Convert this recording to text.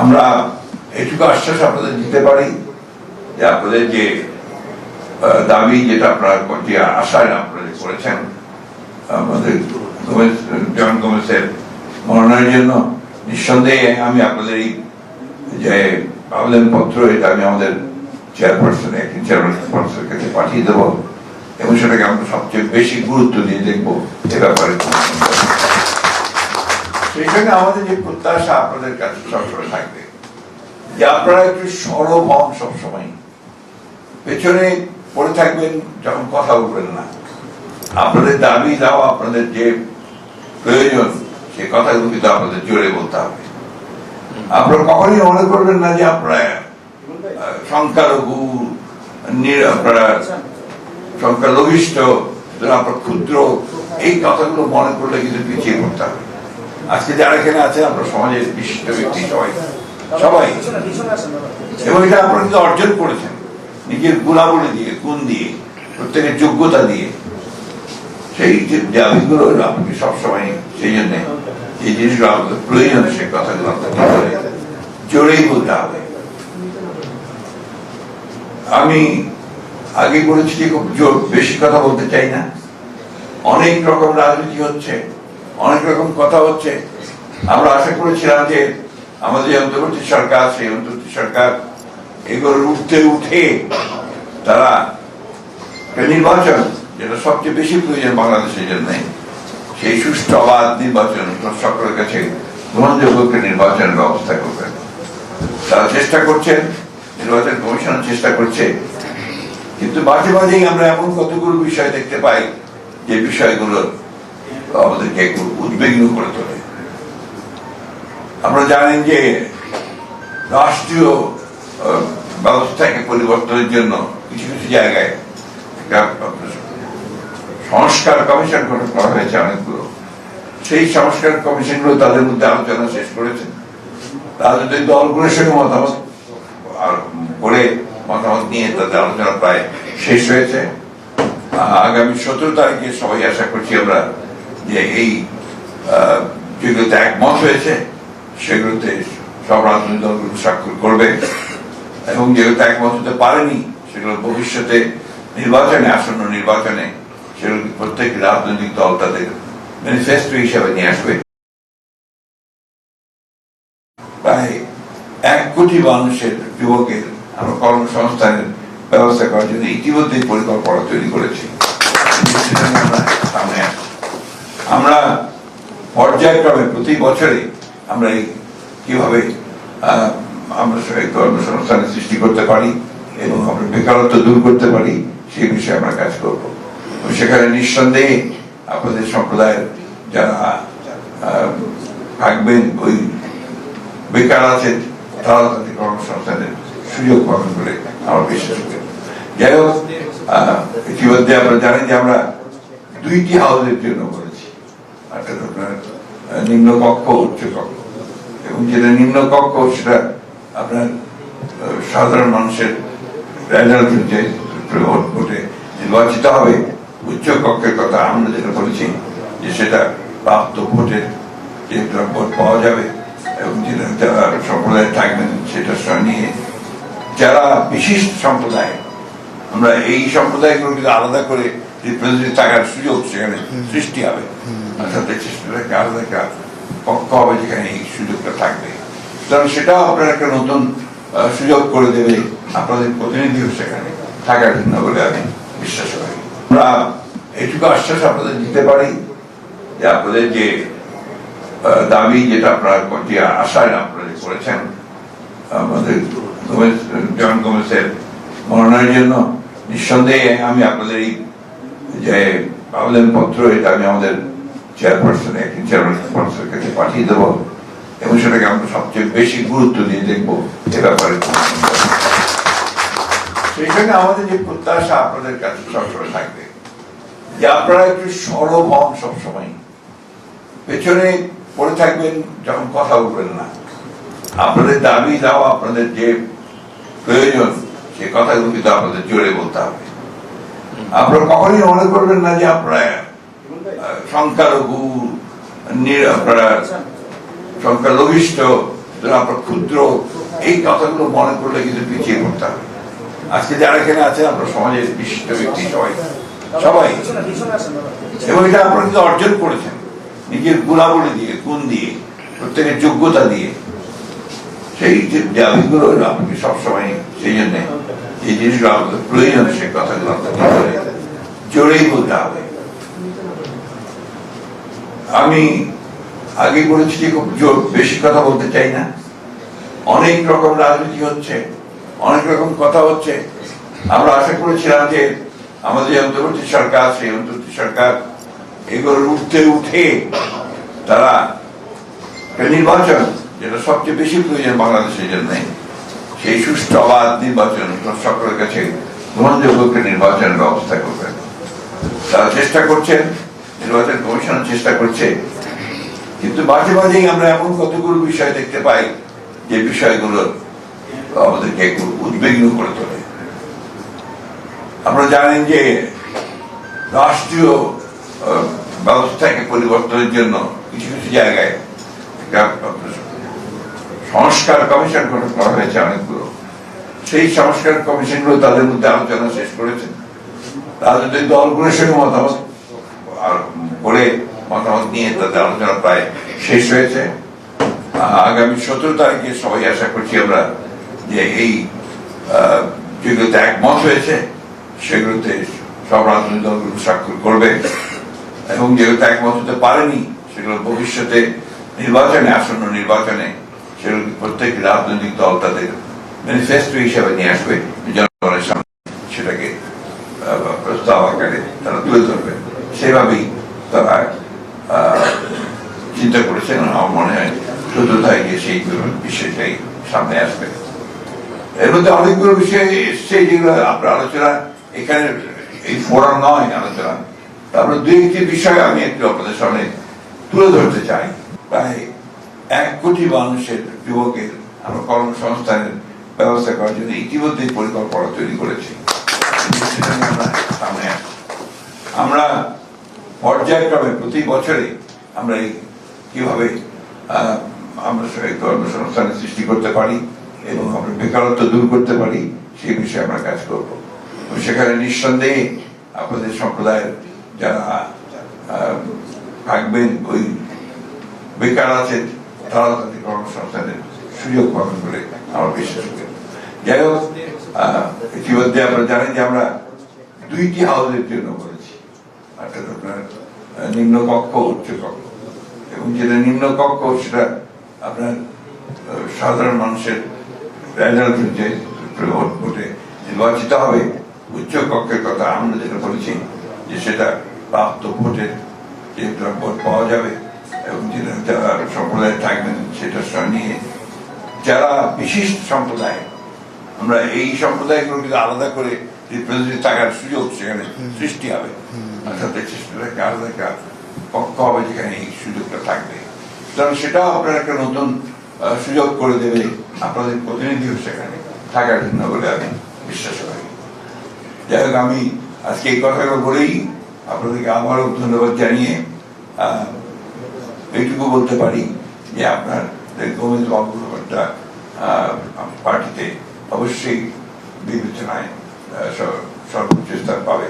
আমরা এটুকু আশ্বাস আপনাদের দিতে পারি যে আপনাদের যে দাবি যেটা আপনারা যে আশায় আপনাদের করেছেন, আমাদের জন মনোনয়নের জন্য, নিঃসন্দেহে আমি আপনাদের এই যে আবেদন পত্র এটা আমি আমাদের চেয়ারপারসন একটি চেয়ারপারসনের কাছে পাঠিয়ে দেবো এবং সেটাকে আমরা সবচেয়ে বেশি গুরুত্ব দিয়ে দেখব এ ব্যাপারে। সঙ্গে আমাদের যে প্রত্যাশা আপনাদের কাছে সবসময় থাকবে যে আপনারা একটু সরব হন সবসময়। পেছনে পড়ে থাকবেন যখন কথা বলবেন না। আপনাদের দাবি দাও আপনাদের যে প্রয়োজন, সে কথাগুলো কিন্তু আপনাদের জোরে বলতে হবে। আপনারা কখনই মনে করবেন না যে আপনারা সংখ্যালঘু, নির- আপনারা সংখ্যালঘিষ্ঠ আপনার ক্ষুদ্র, এই কথাগুলো মনে করলে কিন্তু পিছিয়ে পড়তে হবে। আজকে যারা এখানে আছে, আমরা সমাজের বিশিষ্ট ব্যক্তি সবাই। সবাই। এবং এটা আপনারা কিন্তু অর্জন করেছেন। নিজের গুণাবলী দিয়ে, গুণ দিয়ে, প্রত্যেকের যোগ্যতা দিয়ে। সেই যে দাবিগুলো আপনাকে সবসময় সেই জন্য যে জিনিসগুলো আমাদের প্রয়োজন, সেই কথাগুলো আপনাকে জোরে জোরেই বলতে হবে। আমি আগে বলেছি যে খুব জোর বেশি কথা বলতে চাই না। অনেক রকম রাজনীতি হচ্ছে। অনেক রকম কথা হচ্ছে। আমরা আশা করেছিলাম যে আমাদের যে অন্তর্বর্তী সরকার, সেই অন্তর্বর্তী সরকার এগুলোর উঠতে উঠে তারা নির্বাচন, যেটা সবচেয়ে বেশি প্রয়োজন বাংলাদেশের জন্য, সেই সুষ্ঠু অবাধ নির্বাচন, সকলের কাছে গ্রহণযোগ্য একটা নির্বাচনের ব্যবস্থা করবেন তারা চেষ্টা করছেন, নির্বাচন কমিশন চেষ্টা করছে। কিন্তু মাঝে মাঝেই আমরা এমন কতগুলো বিষয় দেখতে পাই, যে বিষয়গুলো আমাদেরকে উদ্বিগ্ন করে তোলে। আপনারা জানেন যে রাষ্ট্রীয় ব্যবস্থাকে পরিবর্তনের জন্য কিছু কিছু জায়গায় সংস্কার কমিশন গঠন করা হয়েছে অনেকগুলো। সেই সংস্কার কমিশনগুলো তাদের মধ্যে আলোচনা শেষ করেছেন রাজনৈতিক দলগুলোর সঙ্গে মতামত করে মতামত নিয়ে তাদের আলোচনা প্রায় শেষ হয়েছে। আগামী সতেরো তারিখে সবাই আশা করছি আমরা যে এই যেগুলোতে একমত হয়েছে, সেগুলোতে সব রাজনৈতিক দলগুলো স্বাক্ষর করবে। এবং যেগুলোতে একমত হতে পারেনি, সেগুলো ভবিষ্যতে নির্বাচনে, আসন্ন নির্বাচনে, সেগুলো প্রত্যেক রাজনৈতিক দল তাদের ম্যানিফেস্টো হিসাবে নিয়ে আসবে? প্রায় এক কোটি মানুষের, যুবকের আমরা কর্মসংস্থানের ব্যবস্থা করার জন্য ইতিমধ্যেই পরিকল্পনা তৈরি করেছি। সামনে আমরা পর্যায়ক্রমে প্রতি বছরে আমরা এই কীভাবে আমরা কর্মসংস্থানের সৃষ্টি করতে পারি এবং আমরা বেকারত্ব দূর করতে পারি, সেই বিষয়ে আমরা কাজ করব। সেখানে নিঃসন্দেহে আপনাদের সম্প্রদায়ের যারা থাকবেন, ওই বেকার আছেন তারা তাদের কর্মসংস্থানের সুযোগ পাবেন বলে আমার বিশ্বাস। করি যাই হোক ইতিমধ্যে আপনারা জানেন যে আমরা দুইটি হাউসের জন্য আপনার উচ্চ কক্ষ এবং যেটা নিম্ন কক্ষ সেটা আপনার সাধারণ মানুষের রেজাল্ট যে ভোট হবে উচ্চ কক্ষের কথা আমরা যেটা বলেছি, যে সেটা প্রাপ্ত ভোটের যে ভোট পাওয়া যাবে, এবং যেটা যারা সম্প্রদায় থাকবেন, সেটা নিয়ে যারা বিশিষ্ট সম্প্রদায়, আমরা এই সম্প্রদায়গুলোকে আলাদা করে রিপ্রেজেন্টেটিভ থাকার সুযোগ সেখানে সৃষ্টি হবে অর্থাৎ চেষ্টাটাকে আলাদা একটা পক্ষ হবে যেখানে এই সুযোগটা থাকবে সুতরাং সেটাও আপনার একটা নতুন সুযোগ করে দেবে আপনাদের প্রতিনিধিও সেখানে থাকার জন্য বলে আমি বিশ্বাস করি আমরা এটুকু আশ্বাস আপনাদের দিতে পারি যে আপনাদের যে দাবি যেটা আপনারা যে আশায় আপনারা করেছেন আমাদের জন গোমেজের মনোনয়নের জন্য নিঃসন্দেহে আমি আপনাদের এই যে আবেদন পত্র এটা আমি আমাদের চেয়ারপারসন একটি চেয়ারপারসনের কাছে পাঠিয়ে দেবো, এবং সেটাকে আমরা সবচেয়ে বেশি গুরুত্ব দিয়ে দেখব এ ব্যাপারে। সঙ্গে আমাদের যে প্রত্যাশা আপনাদের কাছে সবসময় থাকবে, যে আপনারা একটু সরব হন সবসময়। পেছনে পড়ে থাকবেন যখন কথা বলবেন না। আপনাদের দাবি দাও আপনাদের যে প্রয়োজন, সে কথাগুলো কিন্তু আপনাদের জোরে বলতে হবে। আপনারা কখনই মনে করবেন না যে আপনারা সংখ্যালঘু আপনারা সংখ্যালঘিষ্ঠ আমরা ক্ষুদ্র এই কথাগুলো মনে করলে কিন্তু পিছিয়ে পড়তে হবে। আজকে যারা এখানে আছে আমরা সমাজের বিশিষ্ট ব্যক্তি সবাই। সবাই। এবং এটা আপনারা কিন্তু অর্জন করেছেন। নিজের গুণাবলী দিয়ে গুণ দিয়ে প্রত্যেকের যোগ্যতা দিয়ে। সেই যে দাবিগুলো আপনাকে সবসময় সেই জন্য যে জিনিসগুলো আমাদের প্রয়োজন সেই কথাগুলো জোরেই বলতে হবে। আমি আগে বলেছি যে খুব জোর বেশি কথা বলতে চাই না। অনেক রকম রাজনীতি হচ্ছে, অনেক রকম কথা হচ্ছে। আমরা আশা করেছিলাম যে আমাদের যে অন্তর্বর্তী সরকার, সেই অন্তর্বর্তী সরকার এগুলো উঠতে উঠে তারা নির্বাচন, যেটা সবচেয়ে বেশি প্রয়োজন বাংলাদেশের জন্য। সেই সুষ্ঠু অবাধ নির্বাচন সকলের কাছে গ্রহণযোগ্য একটা নির্বাচনের ব্যবস্থা করবেন। তারা চেষ্টা করছেন, নির্বাচন কমিশন চেষ্টা করছে। কিন্তু মাঝে মাঝেই আমরা এমন কতগুলো বিষয় দেখতে পাই, যে বিষয়গুলো আমাদেরকে উদ্বিগ্ন করে তোলে। আপনারা জানেন যে রাষ্ট্রীয় ব্যবস্থাকে পরিবর্তনের জন্য কিছু কিছু জায়গায় সংস্কার কমিশন গঠন করা হয়েছে অনেকগুলো। সেই সংস্কার কমিশনগুলো তাদের মধ্যে আলোচনা শেষ করেছেন রাজনৈতিক দলগুলোর সঙ্গে মতামত করে মতামত নিয়ে তাদের আলোচনা প্রায় শেষ হয়েছে। আগামী সতেরো তারিখে সবাই আশা করছি আমরা যে এই যেগুলোতে একমত হয়েছে, সেগুলোতে সব রাজনৈতিক দলগুলো স্বাক্ষর করবে। এবং যেগুলোতে একমত হতে পারেনি, সেগুলো ভবিষ্যতে নির্বাচনে, আসন্ন নির্বাচনে সেগুলো প্রত্যেক রাজনৈতিক দল তাদের ম্যানিফেস্টো হিসাবে নিয়ে আসবে জনগণের সামনে সেটাকে প্রস্তাব আকারে তারা তুলে ধরবে সেভাবেই তারা চিন্তা করেছেন আমার মনে হয় দ্রুততায় গিয়ে সেই বিষয়টাই সামনে আসবে এর মধ্যে অনেকগুলো বিষয় এসছে যেগুলো আপনার আলোচনা এখানে এই ফোরাম নয় আলোচনা তারপরে দুই একটি বিষয় আমি একটু আপনাদের সামনে তুলে ধরতে চাই প্রায় এক কোটি মানুষের, যুবকের, আমরা কর্মসংস্থানের ব্যবস্থা করার জন্য ইতিমধ্যেই পরিকল্পনা তৈরি করেছি। আমরা পর্যায়ক্রমে প্রতি বছরে আমরা এই কীভাবে আমরা কর্মসংস্থানের সৃষ্টি করতে পারি এবং আমরা বেকারত্ব দূর করতে পারি, সেই বিষয়ে আমরা কাজ করব। সেখানে নিঃসন্দেহে আপনাদের সম্প্রদায়ের যারা থাকবেন, ওই বেকার আছেন তারা তাদের কর্মসংস্থানের সুযোগ পাবেন বলে আমার বিশ্বাস যাই হোক ইতিমধ্যে আপনারা জানেন যে আমরা দুইটি হাউসের জন্য বলেছি অর্থাৎ আপনার উচ্চ কক্ষ এবং যেটা নিম্ন কক্ষ সেটা আপনার সাধারণ মানুষের রেজাল্ট যে ভোট নির্বাচিত হবে উচ্চ কক্ষের কথা আমরা যেটা বলেছি, যে সেটা প্রাপ্ত ভোটের যে ভোট পাওয়া যাবে। এবং যারা সম্প্রদায়। থাকবেন সেটা নিয়ে যারা বিশিষ্ট সম্প্রদায় আমরা এই সম্প্রদায়গুলো কিন্তু আলাদা করে রিপ্রেজেন্টেটিভ থাকার সুযোগ সেখানে সৃষ্টি হবে। অর্থাৎ সেটাকে আলাদা একটা পক্ষ হবে যেখানে এই সুযোগটা থাকবে। সুতরাং সেটাও আপনার একটা নতুন সুযোগ করে দেবে আপনাদের প্রতিনিধিও সেখানে থাকার জন্য বলে আমি বিশ্বাস করি। যাই হোক আমি আজকে এই কথাগুলো বলেই আপনাদেরকে আবারও ধন্যবাদ জানিয়ে আহ, এইটুকু বলতে পারি যে আপনার গোবিন্দ ব্যাপারটা পার্টিতে অবশ্যই বিবেচনায় সর্বোচ্চ স্থান পাবে।